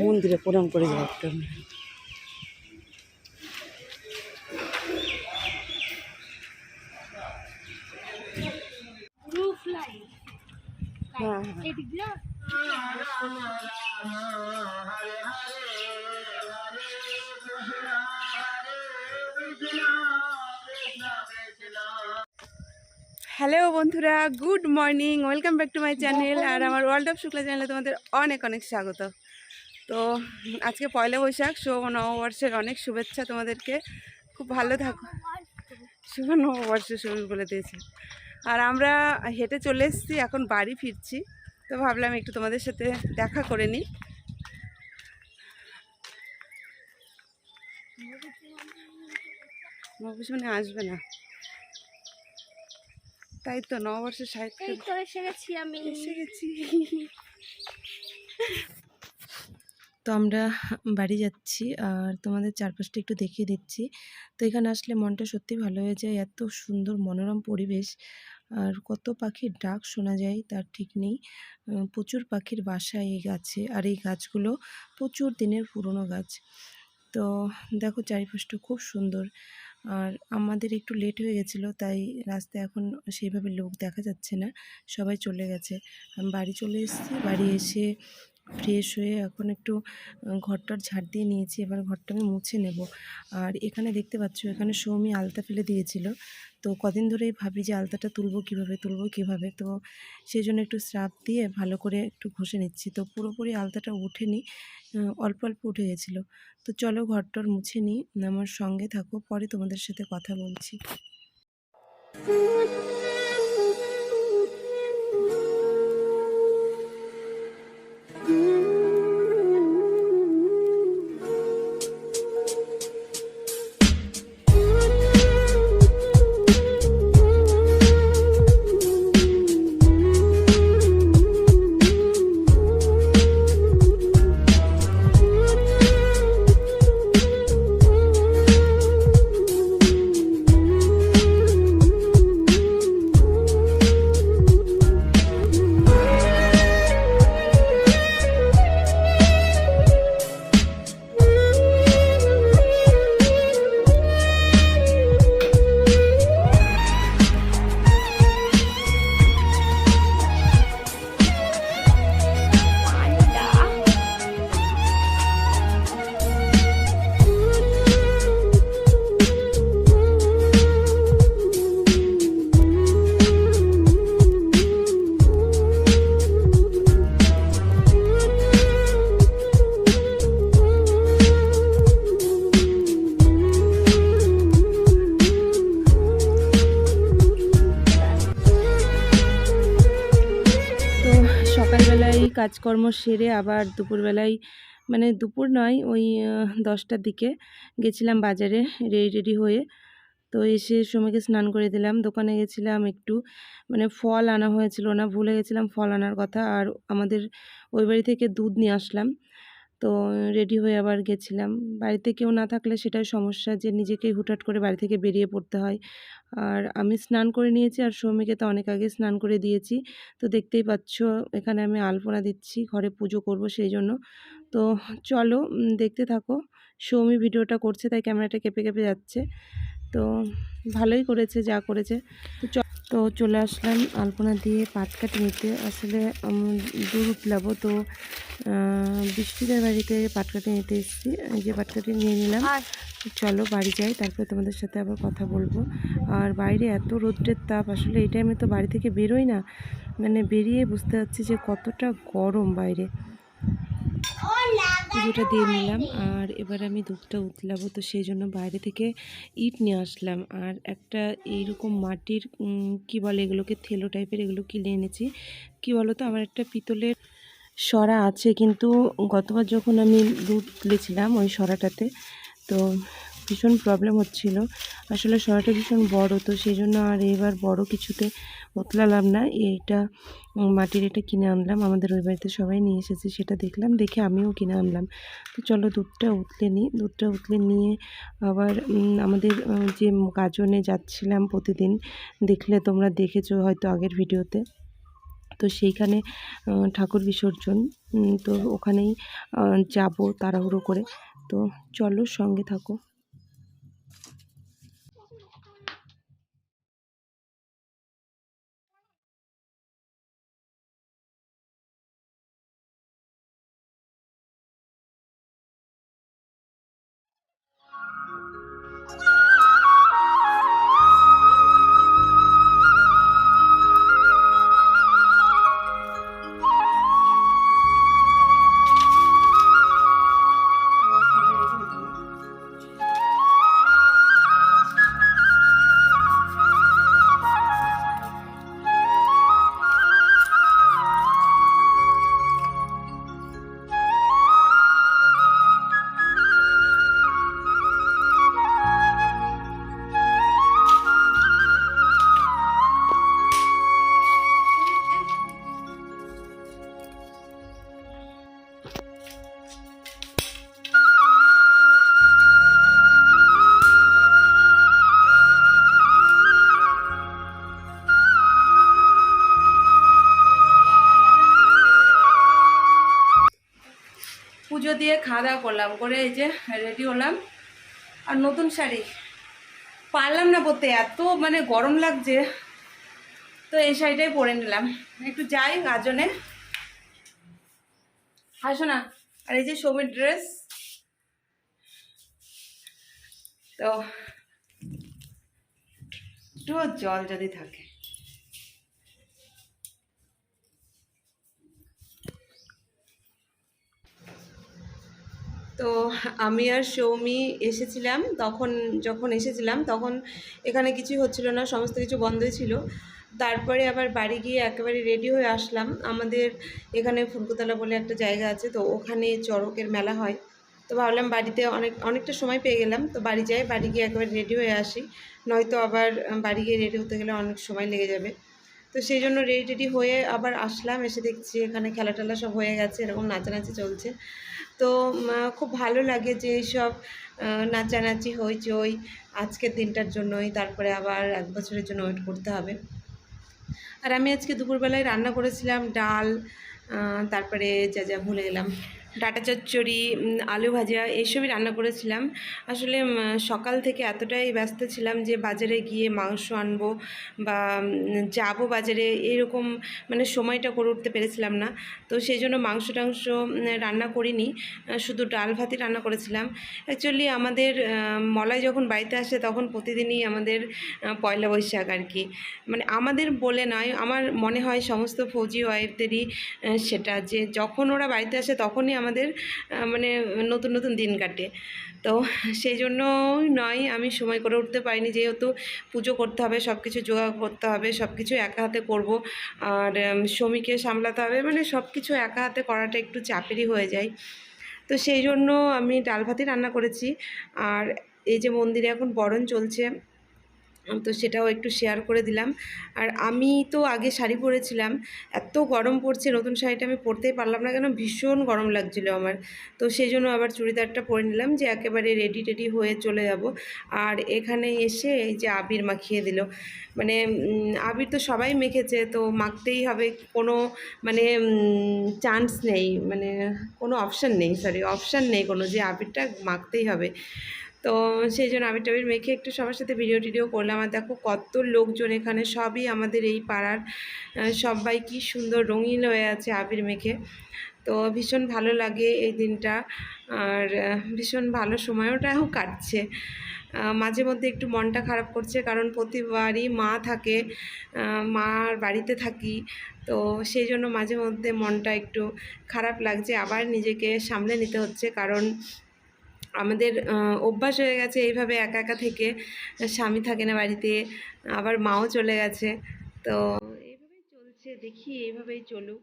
মন্দিরে প্রণাম করে যাব একটা। হ্যাঁ হ্যালো বন্ধুরা good morning welcome back to my channel. আর আমার ওয়ার্ল্ড অফ শুক্লা চ্যানেলে তোমাদের অনেক অনেক স্বাগত। তো আজকে পয়লা বৈশাখ শুভ নববর্ষের অনেক শুভেচ্ছা তোমাদেরকে। খুব ভালো থাকো। শুভ নববর্ষ শুরু বলে দিয়েছে। আর আমরা হেঁটে চলে এসেছি এখন বাড়ি ফিরছি। তো ভাবলাম একটু তোমাদের সাথে দেখা করে নিই। নববর্ষে আসবে না। তাই তো তো এসে গেছি আমি। এসে গেছি তো আমরা বাড়ি যাচ্ছি আর তোমাদের চারপাশটা একটু দেখিয়ে দিচ্ছি। তো এখানে আসলে মনটা সত্যি ভালো হয়ে যায় এত সুন্দর মনোরম পরিবেশ আর কত পাখির ডাক শোনা যায় তার ঠিক নেই। প্রচুর পাখির বাসা এই গাছে আর এই গাছগুলো প্রচুর দিনের পুরনো গাছ। তো দেখো চারিপাশটা খুব সুন্দর। আর আমাদের একটু লেট হয়ে গেছিল, তাই রাস্তায় এখন সেইভাবে লোক দেখা যাচ্ছে না, সবাই চলে গেছে। আমি বাড়ি চলে এসেছি, বাড়ি এসে ফ্রেশ হয়ে এখন একটু ঘরটার ঝাড় দিয়ে নিয়েছি এবার ঘরটা আমি মুছে নেব। আর এখানে দেখতে পাচ্ছ এখানে সৌমি আলতা ফেলে দিয়েছিল। তো কদিন ধরেই ভাবি যে আলতাটা তুলবো কীভাবে তুলবো কীভাবে? তো সেই জন্য একটু স্রাপ দিয়ে ভালো করে একটু ঘষে নিচ্ছি। তো পুরোপুরি আলতাটা আহ, অল্প অল্প উঠে গেছিল। তো চলো ঘরটর মুছে নিই আমার সঙ্গে থাকো পরে তোমাদের সাথে কথা বলছি। কাজকর্ম সেরে আবার দুপুরবেলায় মানে দুপুর নয়, ওই দশটার দিকে গেছিলাম বাজারে রেডি রেডি হয়ে। তো এসে সময়কে স্নান করে দিলাম। দোকানে গেছিলাম একটু মানে ফল আনা হয়েছিল না, ভুলে গেছিলাম ফল আনার কথা। আর আমাদের ওই বাড়ি থেকে দুধ নিয়ে আসলাম। তো রেডি হয়ে আবার গেছিলাম। বাড়িতে কেউ না থাকলে সেটাই সমস্যা যে নিজেকেই হুটহাট করে বাড়ি থেকে বেরিয়ে পড়তে হয়। আর আমি স্নান করে নিয়েছি আর সৌমিকে তো অনেক আগে স্নান করে দিয়েছি। তো দেখতেই পাচ্ছ এখানে আমি আলপনা দিচ্ছি, ঘরে পুজো করব সেই জন্য তো চলো দেখতে থাকো। সৌমি ভিডিওটা করছে তাই ক্যামেরাটা কেঁপে কেঁপে যাচ্ছে। তো ভালোই করেছে যা করেছে। তো চ তো চলে আসলাম আলপনা দিয়ে পাট কাটি নিতে। আসলে দূর উঠলাবো তো বৃষ্টিদের বাড়িতে পাট কাটি নিতে এসেছি। যে পাট কাটি নিয়ে নিলাম। চলো বাড়ি যাই তারপরে তোমাদের সাথে আবার কথা বলব। আর বাইরে এত রৌদ্রের তাপ আসলে এই টাইমে তো বাড়ি থেকে বেরোই না। মানে বেরিয়ে বুঝতে পারছি যে কতটা গরম বাইরে। পুজোটা দিয়ে নিলাম। আর এবার আমি দুধটা উতলাবো, তো সেই জন্য বাইরে থেকে ইট নিয়ে আসলাম। আর একটা এইরকম মাটির কি বলে এগুলোকে, থেলো টাইপের এগুলো কিনে এনেছি। কি বলো তো আমার একটা পিতলের সরা আছে, কিন্তু গতবার যখন আমি দুধ তুলেছিলাম ওই সরাটাতে, তো ভীষণ প্রবলেম হচ্ছিল। আসলে সরাটা ভীষণ বড়, তো সেই জন্য আর এবার বড় কিছুতে উতলালাম না। এইটা মাটির এটা কিনে আনলাম। আমাদের ওই বাড়িতে সবাই নিয়ে এসেছে, সেটা দেখলাম। দেখে আমিও কিনে আনলাম। তো চলো দুধটা উতলে নিই। দুধটা উতলে নিয়ে আবার আমাদের যে গাজনে যাচ্ছিলাম প্রতিদিন, দেখলে তোমরা দেখেছ হয়তো আগের ভিডিওতে। তো সেইখানে ঠাকুর বিসর্জন তো ওখানেই যাব তাড়াহুড়ো করে। তো চলো সঙ্গে থাকো। খাওয়া দাওয়া করলাম, করে এই যে রেডি হলাম। আর নতুন শাড়ি। পারলাম না পরতে, এত মানে গরম লাগছে। তো এই শাড়িটাই পরে নিলাম। একটু যাই গাজনে। হাসো না। আর এই যে সবির ড্রেস তো, একটু জল যদি থাকে। তো আমি আর সৌমি এসেছিলাম, তখন যখন এসেছিলাম, তখন এখানে কিছুই হচ্ছিল না, সমস্ত কিছু বন্ধই ছিল। তারপরে আবার বাড়ি গিয়ে একেবারে রেডি হয়ে আসলাম। আমাদের এখানে ফুলকোতলা বলে একটা জায়গা আছে, তো ওখানে চড়কের মেলা হয়। তো ভাবলাম বাড়িতে অনেক, অনেকটা সময় পেয়ে গেলাম, তো বাড়ি যাই, বাড়ি গিয়ে একেবারে রেডি হয়ে আসি। নয়তো আবার বাড়ি গিয়ে রেডি হতে গেলে অনেক সময় লেগে যাবে। তো সেই জন্য রেডি টেডি হয়ে আবার আসলাম, এসে দেখছি এখানে খেলা টেলা সব হয়ে গেছে, এরকম নাচানাচি চলছে। তো খুব ভালো লাগে যে এইসব নাচানাচি হইচই আজকের দিনটার জন্যই, তারপরে আবার এক বছরের জন্য ওয়েট করতে হবে। আর আমি আজকে দুপুরবেলায় রান্না করেছিলাম ডাল তারপরে যা যা ভুলে গেলাম। ডাটা চচ্চড়ি আলু ভাজা এইসবই রান্না করেছিলাম। আসলে সকাল থেকে এতটাই ব্যস্ত ছিলাম যে বাজারে গিয়ে মাংস আনব বা যাব বাজারে এরকম মানে সময়টা করে উঠতে পেরেছিলাম না। তো সেই জন্য মাংস টাংস রান্না করিনি। শুধু ডাল ভাতই রান্না করেছিলাম। অ্যাকচুয়ালি আমাদের মলয় যখন বাড়িতে আসে তখন প্রতিদিনই আমাদের পয়লা বৈশাখ আর কি। মানে আমাদের বলে নয়, আমার মনে হয় সমস্ত ফৌজি ওয়াইফদেরই সেটা যে যখন ওরা বাড়িতে আসে তখনই আমাদের মানে নতুন নতুন দিন কাটে। তো সেই জন্যই নয়, আমি সময় করে উঠতে পারিনি। যেহেতু পুজো করতে হবে সব কিছু জোগাড় করতে হবে সব কিছু একা হাতে করব। আর স্বামীকে সামলাতে হবে মানে সব কিছু একা হাতে করাটা একটু চাপেরই হয়ে যায়। তো সেই জন্য আমি ডাল ভাতই রান্না করেছি। আর এই যে মন্দিরে এখন বরণ চলছে তো সেটাও একটু শেয়ার করে দিলাম। আর আমি তো আগে শাড়ি পরেছিলাম, এত গরম পড়ছে, নতুন শাড়িটা আমি পরতেই পারলাম না কেন, ভীষণ গরম লাগছিল আমার। তো সেই জন্য আবার চুড়িদারটা পরে নিলাম যে একেবারে রেডি টেডি হয়ে চলে যাব। আর এখানে এসে এই যে আবির মাখিয়ে দিল। মানে আবির তো সবাই মেখেছে, তো মাখতেই হবে, কোনো মানে চান্স নেই। মানে কোনো অপশান নেই সরি অপশান নেই কোনো যে আবিরটা মাখতেই হবে। তো সেই জন্য আবির টাবির মেখে একটু সবার সাথে ভিডিও টিডিও করলাম। আর দেখো কত লোকজন এখানে, সবই আমাদের এই পাড়ার সবাই কি সুন্দর রঙিন হয়ে আছে আবির মেখে তো ভীষণ ভালো লাগে এই দিনটা, আর ভীষণ ভালো সময়টাও কাটছে। মাঝে মধ্যে একটু মনটা খারাপ করছে কারণ প্রতিবারই মা থাকে মার বাড়িতে থাকি। তো সেই জন্য মাঝে মধ্যে মনটা একটু খারাপ লাগছে। আবার নিজেকে সামলে নিতে হচ্ছে কারণ আমাদের অভ্যাস হয়ে গেছে এইভাবে একা একা থেকে স্বামী থাকে না বাড়িতে, আবার মাও চলে গেছে। তো এইভাবেই চলছে, দেখি এইভাবেই চলুক।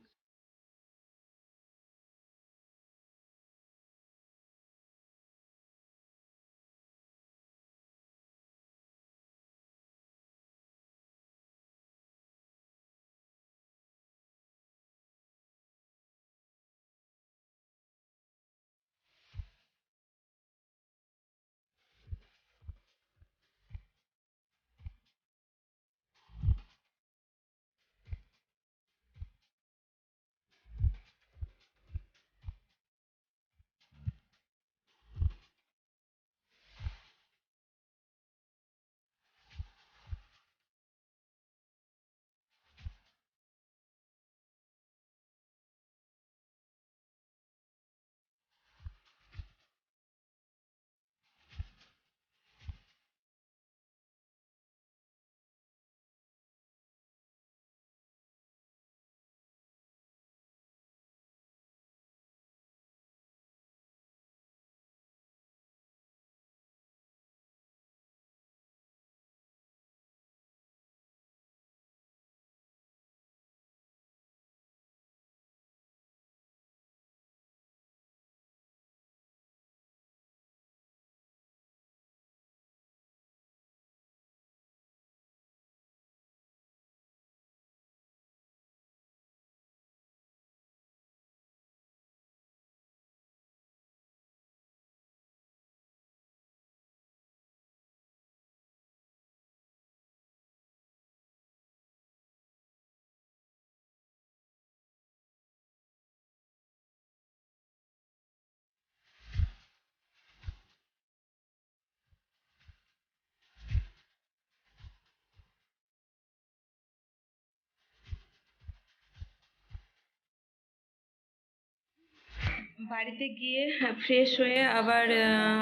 বাড়িতে গিয়ে ফ্রেশ হয়ে আবার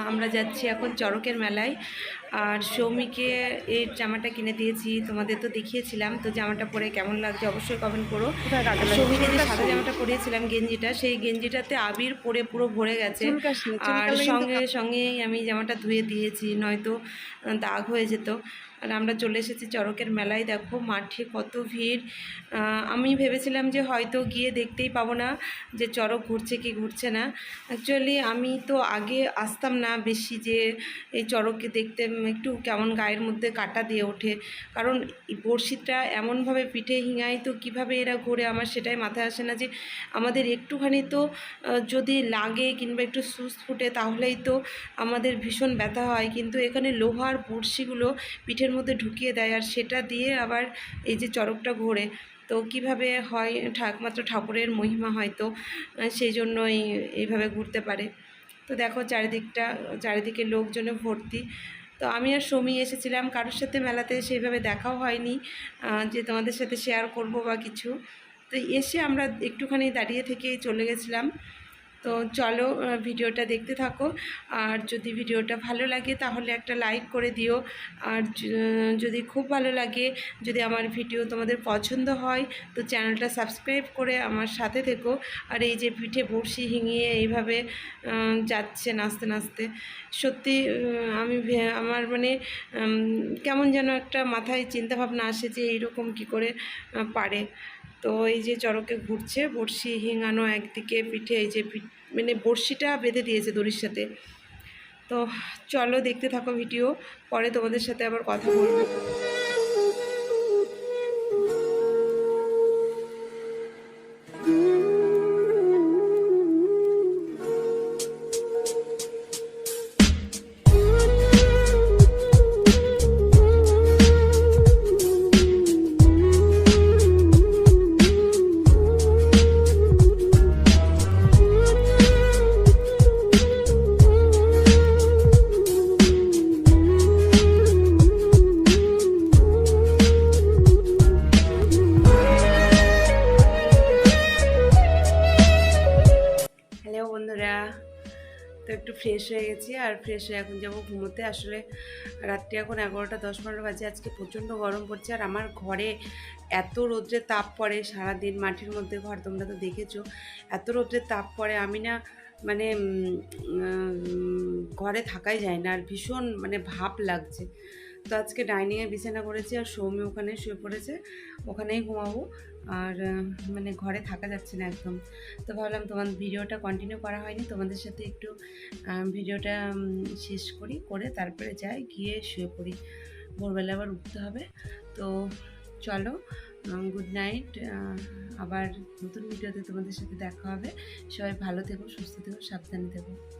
আমরা যাচ্ছি এখন চড়কের মেলায়। আর সৌমিকে এই জামাটা কিনে দিয়েছি তোমাদের তো দেখিয়েছিলাম। তো জামাটা পরে কেমন লাগছে অবশ্যই কমেন্ট করো। সৌমিকে যে সাদা জামাটা পরিয়েছিলাম গেঞ্জিটা সেই গেঞ্জিটাতে আবির পরে পুরো ভরে গেছে। আর সঙ্গে সঙ্গেই আমি জামাটা ধুয়ে দিয়েছি নয়তো দাগ হয়ে যেত। আর আমরা চলে এসেছি চড়কের মেলায়। দেখো মাঠে কত ভিড়। আমি ভেবেছিলাম যে হয়তো গিয়ে দেখতেই পাবো না যে চড়ক ঘুরছে কি ঘুরছে না। অ্যাকচুয়ালি আমি তো আগে আসতাম না বেশি যে এই চড়ককে দেখতে, একটু কেমন গায়ের মধ্যে কাটা দিয়ে ওঠে। কারণ বড়শিটা এমনভাবে পিঠে হিঙায়, তো কীভাবে এরা ঘোরে আমার সেটাই মাথায় আসে না যে আমাদের একটুখানি তো যদি লাগে কিংবা একটু সুস ফুটে তাহলেই তো আমাদের ভীষণ ব্যথা হয়। কিন্তু এখানে লোহার বড়শিগুলো পিঠের মধ্যে ঢুকিয়ে দেয় আর সেটা দিয়ে আবার এই যে চড়কটা ঘোরে। তো কীভাবে হয়, ঠা- একমাত্র ঠাকুরের মহিমা হয়তো সেই জন্যই এইভাবে ঘুরতে পারে। তো দেখো চারিদিকটা, চারিদিকে লোকজনে ভর্তি। তো আমি আর সমী এসেছিলাম, কারোর সাথে মেলাতে সেইভাবে দেখাও হয়নি যে তোমাদের সাথে শেয়ার করব বা কিছু। তো এসে আমরা একটুখানি দাঁড়িয়ে থেকে চলে গেছিলাম। তো চলো ভিডিওটা দেখতে থাকো। আর যদি ভিডিওটা ভালো লাগে, তাহলে একটা লাইক করে দিও। আর যদি খুব ভালো লাগে, যদি আমার ভিডিও তোমাদের পছন্দ হয়, তো চ্যানেলটা সাবস্ক্রাইব করে আমার সাথে থেকো। আর এই যে পিঠে বড়শি হিঙিয়ে এইভাবে যাচ্ছে নাচতে নাচতে। সত্যি আমি আমার মানে কেমন যেন একটা মাথায় চিন্তাভাবনা আসে যে এইরকম কী করে পারে। তো এই যে চড়কে ঘুরছে, বড়শি হিঙানো একদিকে, পিঠে এই যে পিঠ- মানে বড়শিটা বেঁধে দিয়েছে দড়ির সাথে। তো চলো দেখতে থাকো ভিডিও, পরে তোমাদের সাথে আবার কথা বলব। ফ্রেশ হয়ে গেছি আর ফ্রেশ হয়ে এখন যাব ঘুমোতে। আসলে রাত্রি এখন এগারোটা, দশ, পনেরো বাজে। আজকে প্রচণ্ড গরম পড়ছে আর আমার ঘরে এত রোদ্রে তাপ পড়ে সারাদিন মাঠের মধ্যে ঘর, তোমরা তো দেখেছ। এত রোদ্রে তাপ পড়ে, আমি না মানে ঘরে থাকাই যায় না। আর ভীষণ মানে ভাব লাগছে। তো আজকে ডাইনিংয়ে বিছানা করেছি আর সৌমি ওখানে শুয়ে পড়েছে, ওখানেই ঘুমাবো। আর মানে ঘরে থাকা যাচ্ছে না একদম। তো ভাবলাম তোমার ভিডিওটা কন্টিনিউ করা হয়নি, তোমাদের সাথে একটু ভিডিওটা শেষ করি, করে তারপরে যাই, গিয়ে শুয়ে পড়ি। ভোরবেলা আবার উঠতে হবে। তো চলো গুড নাইট আবার নতুন ভিডিওতে তোমাদের সাথে দেখা হবে। সবাই ভালো থেকো, সুস্থ থেকো, সাবধানে থেকো।